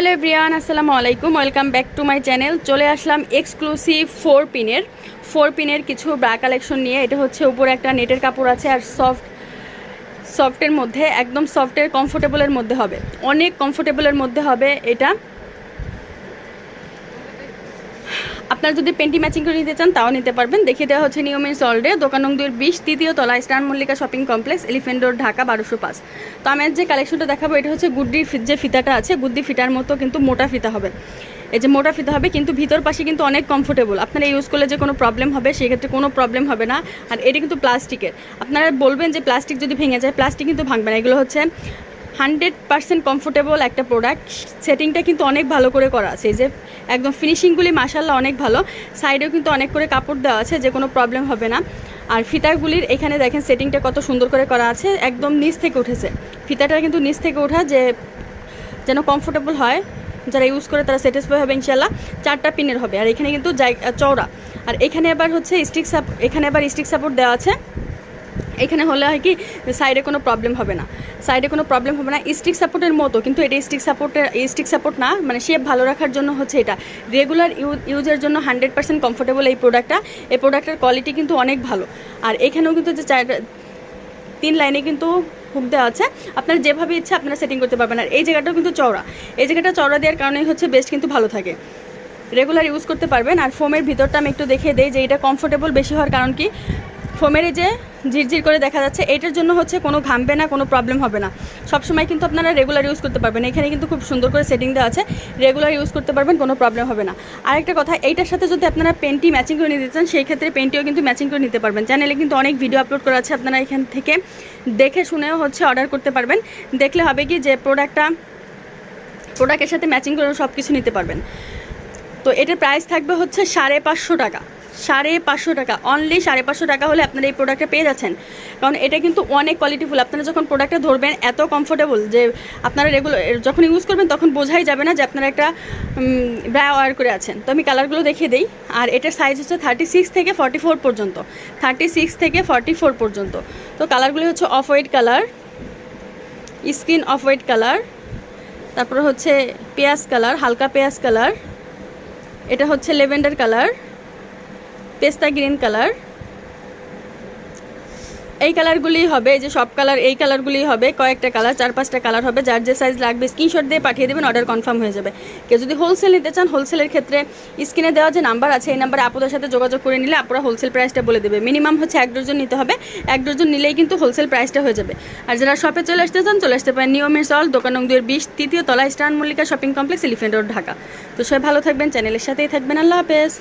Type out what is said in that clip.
Hello Brian, আসসালামু আলাইকুম। Welcome back to my channel চলে আসলাম এক্সক্লুসিভ ফোর পিনের ফোর পিনের কিছু ব্রা কালেকশন নিয়ে। এটা হচ্ছে উপরে একটা নেটের কাপড় আছে আর সফট সফটের মধ্যে, একদম সফটের কমফোর্টেবলের মধ্যে হবে। অনেক কমফোর্টেবলের মধ্যে হবে এটা। আপনারা যদি পেন্টি ম্যাচিং করে নিতে চান, তাও নিতে পারবেন। দেখিয়ে দেওয়া হচ্ছে নিয়মের সল্ডে দোকান নং দুইয়ের বিশ, তৃতীয় তলা Star Mallika shopping complex, Elephant Road, Dhaka, বারোশো পাঁচ। তো আমি যে কালেকশনটা দেখাবো, এটা হচ্ছে গুড্ডির ফি- যে ফিতাটা আছে, গুড্ডি ফিতার মতো কিন্তু মোটা ফিতা হবে। এই যে মোটা ফিতা হবে, কিন্তু ভিতর পাশে কিন্তু অনেক কমফোর্টেবল আপনারা ইউজ করলে যে কোনো প্রবলেম হবে, সেক্ষেত্রে কোনো প্রবলেম হবে না। আর এটা কিন্তু প্লাস্টিকের। আপনারা বলবেন যে প্লাস্টিক যদি ভেঙে যায়, প্লাস্টিক কিন্তু ভাঙবে না। এগুলো হচ্ছে হান্ড্রেড পার্সেন্ট কমফোর্টেবল একটা প্রোডাক্ট সেটিংটা কিন্তু অনেক ভালো করে করা আছে। যে একদম ফিনিশিংগুলি মাসাল্লাহ অনেক ভালো। সাইডেও কিন্তু অনেক করে কাপড় দেওয়া আছে যে কোনো প্রবলেম হবে না। আর ফিতাগুলির এখানে দেখেন সেটিংটা কত সুন্দর করে করা আছে, একদম নিচ থেকে উঠেছে। ফিতাটা কিন্তু নিচ থেকে ওঠা যে, যেন কমফোর্টেবল হয়, যারা ইউজ করে তারা স্যাটিসফাই হবে ইনশাল্লাহ চারটা পিনের হবে। আর এখানে কিন্তু চওড়া। আর এখানে আবার হচ্ছে স্টিক সাপ এখানে আবার স্টিক সাপোর্ট দেওয়া আছে। এখানে হলে হয় কি সাইডে কোনো প্রবলেম হবে না। সাইডে কোনো প্রবলেম হবে না স্টিক সাপোর্টের মতো, কিন্তু এটা স্টিক সাপোর্টের স্টিক সাপোর্ট না মানে শেপ ভালো রাখার জন্য হচ্ছে এটা। রেগুলার ইউজের জন্য হান্ড্রেড পার্সেন্ট কমফোর্টেবল এই প্রোডাক্টটা এই প্রোডাক্টের কোয়ালিটি কিন্তু অনেক ভালো। আর এখানেও কিন্তু যে চার, তিন লাইনে কিন্তু হুক দেওয়া আছে। আপনারা যেভাবে ইচ্ছে আপনারা সেটিং করতে পারবেন। আর এই জায়গাটাও কিন্তু চওড়া। এই জায়গাটা চওড়া দেওয়ার কারণেই হচ্ছে বেস্ট কিন্তু ভালো থাকে। রেগুলার ইউজ করতে পারবেন। আর ফোমের ভিতরটা আমি একটু দেখিয়ে দিই যে এটা কমফোর্টেবল বেশি হওয়ার কারণ কি? ফোমের যে ঝিরঝির করে দেখা যাচ্ছে। এটার জন্য হচ্ছে কোনো ঘামবে না, কোনো প্রবলেম হবে না। সবসময় কিন্তু আপনারা রেগুলার ইউজ করতে পারবেন। এখানে কিন্তু খুব সুন্দর করে সেটিং দেওয়া আছে। রেগুলার ইউজ করতে পারবেন, কোনো প্রবলেম হবে না। আরেকটা কথা, এইটার সাথে যদি আপনারা পেন্টি ম্যাচিং করে নিতে চান, সেই ক্ষেত্রে পেন্টিও কিন্তু ম্যাচিং করে নিতে পারবেন। চ্যানেলে কিন্তু অনেক ভিডিও আপলোড করা আছে, আপনারা এখান থেকে দেখে শুনেও হচ্ছে অর্ডার করতে পারবেন। দেখলে হবে কি যে প্রোডাক্টটা প্রোডাক্টের সাথে ম্যাচিং করে সব কিছু নিতে পারবেন। তো এটার প্রাইস থাকবে হচ্ছে সাড়ে পাঁচশো টাকা। সাড়ে পাঁচশো টাকা অনলি সাড়ে পাঁচশো টাকা হলে আপনারা এই প্রোডাক্টটা পেয়ে যাচ্ছেন। কারণ এটা কিন্তু অনেক কোয়ালিটিফুল আপনারা যখন প্রোডাক্টটা ধরবেন, এত কমফোর্টেবল যে আপনারা রেগুলার যখন ইউজ করবেন, তখন বোঝাই যাবে না যে আপনারা একটা ব্রা ওয়ার করে আছেন। তো আমি কালারগুলো দেখিয়ে দিই। আর এটার সাইজ হচ্ছে থার্টি সিক্স থেকে ফর্টি ফোর পর্যন্ত। থার্টি সিক্স থেকে ফর্টি ফোর পর্যন্ত। তো কালারগুলি হচ্ছে off white colour skin off white colour তারপর হচ্ছে পেঁয়াজ কালার হালকা পেঁয়াজ কালার এটা হচ্ছে লেভেন্ডার কালার পেস্তা গ্রিন কালার। এই কালারগুলি হবে যে সব কালার, এই কালারগুলি হবে, কয়েকটা কালার, চার পাঁচটা কালার হবে, যার যে সাইজ লাগবে স্ক্রিনশট দিয়ে পাঠিয়ে দেবেন অর্ডার কনফার্ম হয়ে যাবে। কেউ যদি হোলসেল নিতে চান হোলসেলের ক্ষেত্রে স্ক্রিনে দেওয়া যে নাম্বার আছে, এই নাম্বারে আপুদের সাথে যোগাযোগ করে নিলে আপনারা হোলসেল প্রাইসটা বলে দেবে। মিনিমাম হচ্ছে এক ডজন নিতে হবে। এক ডজন নিলেই কিন্তু হোলসেল প্রাইসটা হয়ে যাবে। আর যারা শপে চলে আসতে চান, চলে আসতে পারেন নিয়মের সল দোকান নং দুয়ের বিশ, তৃতীয় তলা Star Mallika shopping complex Elephant Road Dhaka. তো সবাই ভালো থাকবেন চ্যানেলের সাথেই থাকবেন। আল্লাহ হাফেজ।